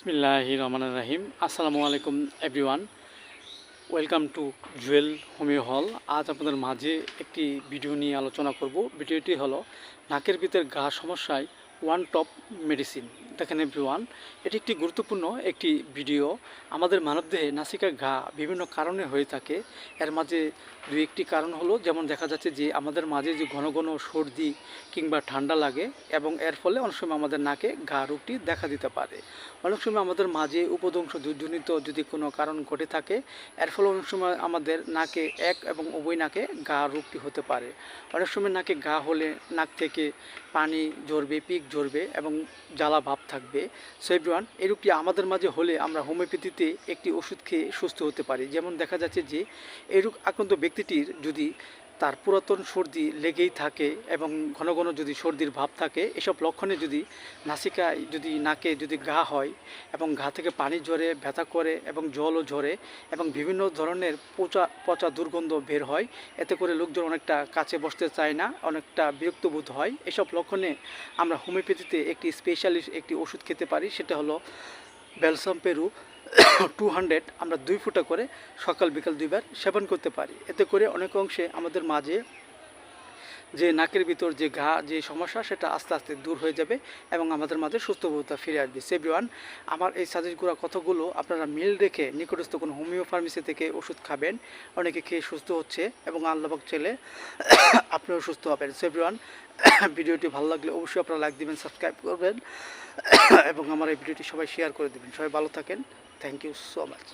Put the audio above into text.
বিসমিল্লাহ রহমান রাহিম। আসসালামু আলাইকুম everyone welcome to Jewel homeo hall আজ আপনাদের মাঝে একটি ভিডিও নিয়ে আলোচনা করব। ভিডিওটি হলো, নাকের ভিতর গা সমস্যায় ওয়ান টপ মেডিসিন দেখেন এভরিওয়ান এটি একটি গুরুত্বপূর্ণ একটি ভিডিও। আমাদের মানবদেহে নাসিকার ঘা বিভিন্ন কারণে হয়ে থাকে। এর মাঝে দু একটি কারণ হলো, যেমন দেখা যাচ্ছে যে আমাদের মাঝে যে ঘন ঘন সর্দি কিংবা ঠান্ডা লাগে এবং এর ফলে অনেক সময় আমাদের নাকে ঘা রোগটি দেখা দিতে পারে। অনেক সময় আমাদের মাঝে উপদংশ দুর্জনিত যদি কোনো কারণ ঘটে থাকে, এর ফলে অনেক সময় আমাদের নাকে এক এবং উভয় নাকে ঘা রোগটি হতে পারে। অনেক সময় নাকে ঘা হলে নাক থেকে পানি ঝরবে, পিক ঝরবে এবং জ্বালা ভাব থাকবে। সো এভরিওয়ান আমাদের মাঝে হলে আমরা হোমিওপ্যাথিতে একটি ওষুধ খেয়ে সুস্থ হতে পারি। যেমন দেখা যাচ্ছে যে এই রোগ আক্রান্ত ব্যক্তিটির যদি তার পুরাতন সর্দি লেগেই থাকে এবং ঘন ঘন যদি সর্দির ভাব থাকে, এসব লক্ষণে যদি নাসিকায় যদি নাকে যদি ঘা হয় এবং ঘা থেকে পানি ঝরে, ব্যথা করে এবং জলও ঝরে এবং বিভিন্ন ধরনের পচা পচা দুর্গন্ধ বের হয়, এতে করে লোকজন অনেকটা কাছে বসতে চায় না, অনেকটা বিরক্ত বোধ হয়। এসব লক্ষণে আমরা হোমিওপ্যাথিতে একটি স্পেশালিস্ট একটি ওষুধ খেতে পারি, সেটা হলো ব্যালসাম পেরু টু হান্ড্রেড আমরা দুই ফুটা করে সকাল বিকাল দুইবার সেবন করতে পারি। এতে করে অনেক অংশে আমাদের মাঝে যে নাকের ভিতর যে ঘা, যে সমস্যা, সেটা আস্তে আস্তে দূর হয়ে যাবে এবং আমাদের মাঝে সুস্থবোধতা ফিরে আসবে। সেভরিওয়ান আমার এই সাজেস্টগুলো কতগুলো আপনারা মিল রেখে নিকটস্থ কোনো হোমিও ফার্মেসি থেকে ওষুধ খাবেন। অনেকে খেয়ে সুস্থ হচ্ছে এবং আল্লাহবাক ছেলে আপনিও সুস্থ হবেন। সেভরিওয়ান ভিডিওটি ভালো লাগলে অবশ্যই আপনারা লাইক দিবেন সাবস্ক্রাইব করবেন এবং আমার এই ভিডিওটি সবাই শেয়ার করে দেবেন। সবাই ভালো থাকেন। Thank you so much